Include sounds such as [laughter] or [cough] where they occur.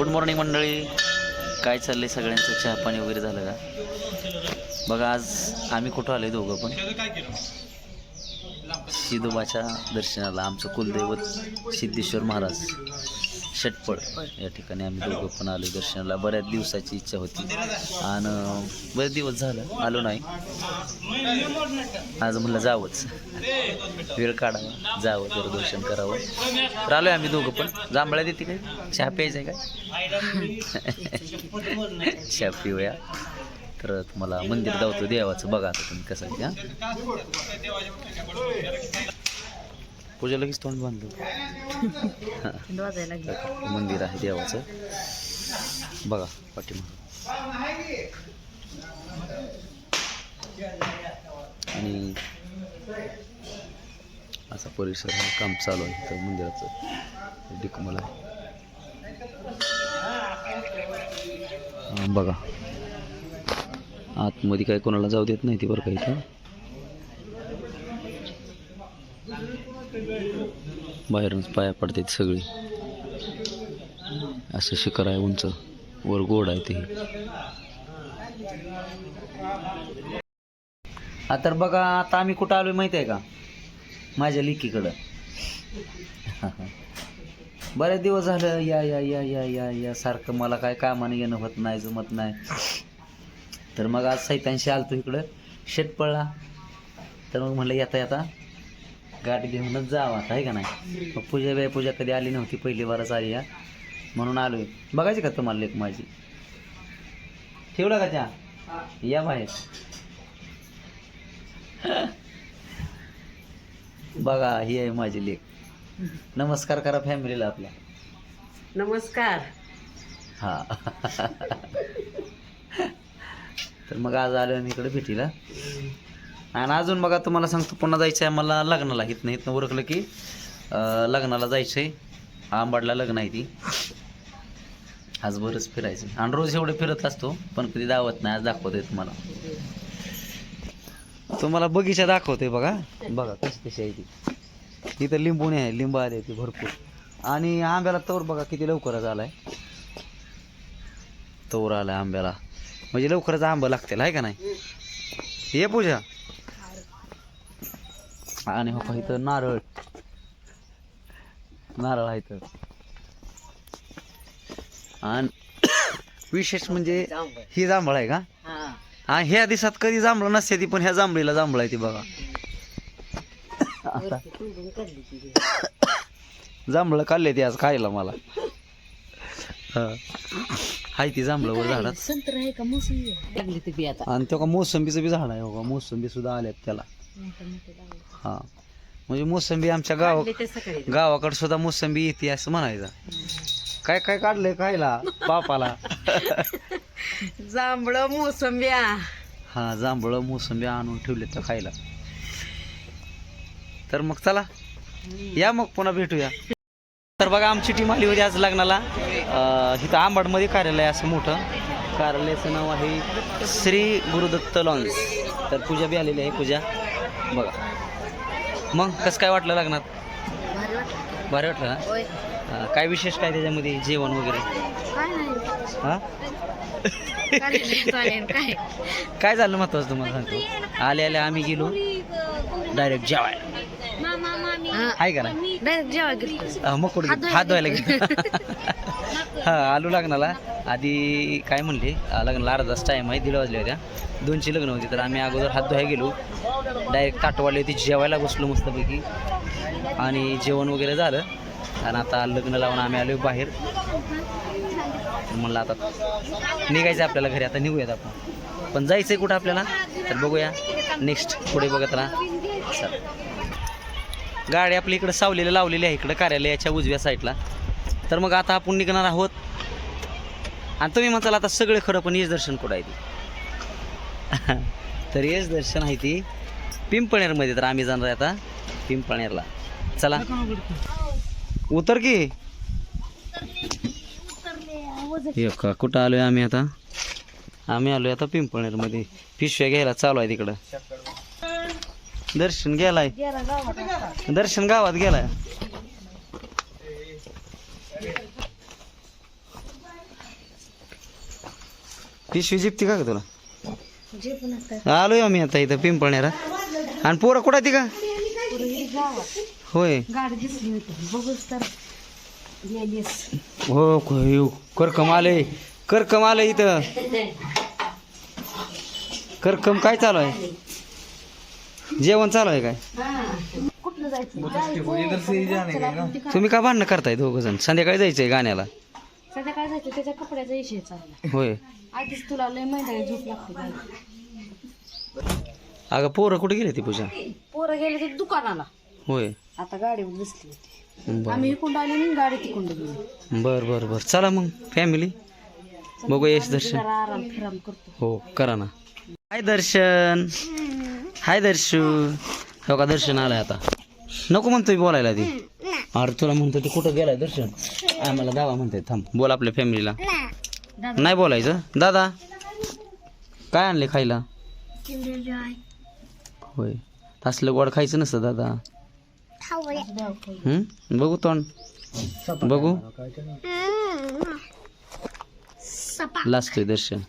Good morning मंडळी. काय चाललंय सगळ्यांचं? चहा पाणी वगैरे झालं का? बघा आज आम्ही कुठं आलोय दोघं पण? सिद्धोबाच्या दर्शनाला आमचं कुलदैवत सिद्धेश्वर महाराज. षटपळ या ठिकाणी आम्ही दोघं पण आलो दर्शनाला. बऱ्याच दिवसाची इच्छा होती. आणि बरेच दिवस झालं. आलो नाही. आज म्हणलं जावंच. वेळ काढावा. जावं जरा दर्शन करावं. तर आलोय आम्ही दोघं पण. जांभळ्या देते काय? चहा प्यायचा काय? [laughs] चहा पिऊया. तर तुम्हाला मंदिर जावतो देवाचं. बघा आता तुम्ही कसं आहे पूजा लगेच तोंड बांधलं [laughs] मंदिर आहे देवाचं. बघा पाठीमाग. आणि असा परिसर हा काम चालू आहे तर मंदिराचं. डिकमल आहे हा, बघा. आतमध्ये काय कोणाला जाऊ देत नाही ती बरं का बाहेरूनच पाया पडतात सगळी. असं शिखर आहे उंच. वर गोड आहे ते. तर बघा आता आम्ही कुठं आलोय माहिती आहे का? माझ्या लिकीकडं. बरेच दिवस झालं या या या या या या सारखं मला काय कामाने येणं होत नाही जमत नाही. तर मग आज सैतांशी आलतो इकडं. शेत पळला तर मग म्हणलं येता येता. गाठ घेऊनच जावं आता आहे का नाही? मग पूजा बाई पूजा कधी आली नव्हती पहिली बारच आली या म्हणून आलोय. बघायची का तुम्हाला लेख माझी? ठेवला का चहा? या बाहेर. बघा ही आहे माझी लेख. नमस्कार करा फॅमिलीला आपल्या. नमस्कार. हा. तर मग आज आलो आम्ही इकडे भेटीला. आणि अजून बघा तुम्हाला सांगतो पुन्हा जायचं आहे मला लग्नाला. इथनं इथनं उरकलं की लग्नाला जायचं आहे आंबाडला लग्न आहे ती. आज बरंच फिरायचं. आणि रोज एवढं फिरत असतो पण कधी दावत नाही. आज दाखवतोय तुम्हाला. तुम्हाला बगीचा दाखवतोय बघा. बघा कशी कशी आहे ती. इथं लिंबूने आहे लिंब आले ते भरपूर. आणि आंब्याला तोर बघा किती लवकरच आलाय. तोर आलाय आंब्याला. म्हणजे लवकरच आंबा लागतील आहे का नाही? ये पूजा. आणि हो का इथं नारळ. नारळ आहे इथं. आणि विशेष म्हणजे ही जांभळ आहे का? हा ह्या दिवसात कधी जांभळं नसते ती पण ह्या जांभळीला जांभळ आहे ती बघा. आता जांभळं काढले ती आज खायला मला. हा. हाय ती जांभळं वर झाडात. संत्र आहे का? मोसंबी लागली ती बी आता. आणि तो का मोसंबीचं बी झाड आहे हो का? मोसंबी सुद्धा आल्यात त्याला. हा. म्हणजे मोसंबी आमच्या गाव लागली ते सकाळी गावाकडे सुद्धा मोसंबी येते असं म्हणायचं. काय काय काढलंय खायला? बापाला? जांभळ मोसंब्या. हा जांभळं मोसंबी आणून ठेवले तर खायला. तर मग चला. या मग पुन्हा भेटूया. तर बघा आमची टीम आली होती आज लग्नाला. इथं आंबाडमध्ये कार्यालय असं मोठं. कार्यालयाचं नाव आहे श्री गुरुदत्त लॉन्स. तर पूजा बी आलेली आहे पूजा. बघा. मग कसं काय वाटलं लग्नात? भारी वाटलं. भारी वाटलं ना? होय. अं, काय विशेष काय त्याच्यामध्ये जेवण वगैरे? काय नाही. हा? चालेल चालेल काय? काय झालं महत्वाचं तुम्हाला सांगतो? आले आले आम्ही गेलो. डायरेक्ट जेवायला. आहे का नाही? जेव्हा अं, मग कुठे गेलो? हात धुवायला गेलो. [laughs] हा आलो लग्नाला. आधी काय म्हणले? अं, लग्नाला अर्धा तास टाईम आहे दीड वाजले होत्या दोनची लग्न होती तर आम्ही अगोदर हात धुवायला गेलो. डायरेक्ट ताटवाले होती जेवायला बसलो मस्तपैकी. आणि जेवण वगैरे झालं. आणि आता लग्न लावून आम्ही आलो बाहेर. म्हणलं आता निघायचं आपल्याला घरी आता निघूयात आपण. पण जायचंय कुठं आपल्याला? तर बघूया. नेक्स्ट पुढे बघत राहा. चला. गाडी आपली इकडं सावलेली लावलेली आहे इकडं कार्यालयाच्या उजव्या साईडला. तर मग आता आपण निघणार आहोत. आणि तुम्ही म्हणताल आता सगळे खरं पण येस दर्शन कुठं आहे ती? [laughs] तर येस दर्शन आहे ती पिंपळनेरमध्ये तर आम्ही जाणार आहे आता पिंपळनेरला. चला. उतर की. का कुठं आलोय आम्ही आता? आम्ही आलोय आता पिंपळनेरमध्ये. पिशव्या घ्यायला चालू आहे तिकडं. दर्शन गेलाय. दर्शन गावात गेलाय. पिशवी जिपती का तुला? आलोय आम्ही आता इथं पिंपळण्याला आणि पोरं कुठं आहे ती का? होय. हो क- येऊ. करकम आलंय. करकम आलंय इथं. करकम काय चालू आहे? जेवण चालू आहे काय? कुठलं जायचं? जायचं. तुम्ही का भांडणं करताय दोघं जण संध्याकाळी जायचंय गाण्याला. संध्याकाळी जायचं त्याच्या कपड्याचा विषय चालला होय. आधीच तुला लय माहिती झोप लागते गाडी अगं पोरं कुठे गेले ती पूजा? पोरं गेले ते दुकानाला. होय. आता गाडीवर दिसली होती. बर. आम्ही इकडून आली आणि गाडी तिकडून गेली. बर बर बर. चला मग फॅमिली बघू यश दर्शन. आराम फिराम करतो. हो करा ना. हाय दर्शन. हाय दर्शू. हो का दर्शन आलाय आता. नको म्हणतोय बोलायला ती. अरे तुला म्हणतो ते कुठं गेलाय दर्शन? आम्हाला दावा म्हणतोय थांब. बोल आपल्या फॅमिलीला. नाही बोलायचं. दादा काय आणले खायला? होय. असलं गोड खायचं नसतं दादा. हम्म? बघू तोंड. बघू. लाजतोय दर्शन.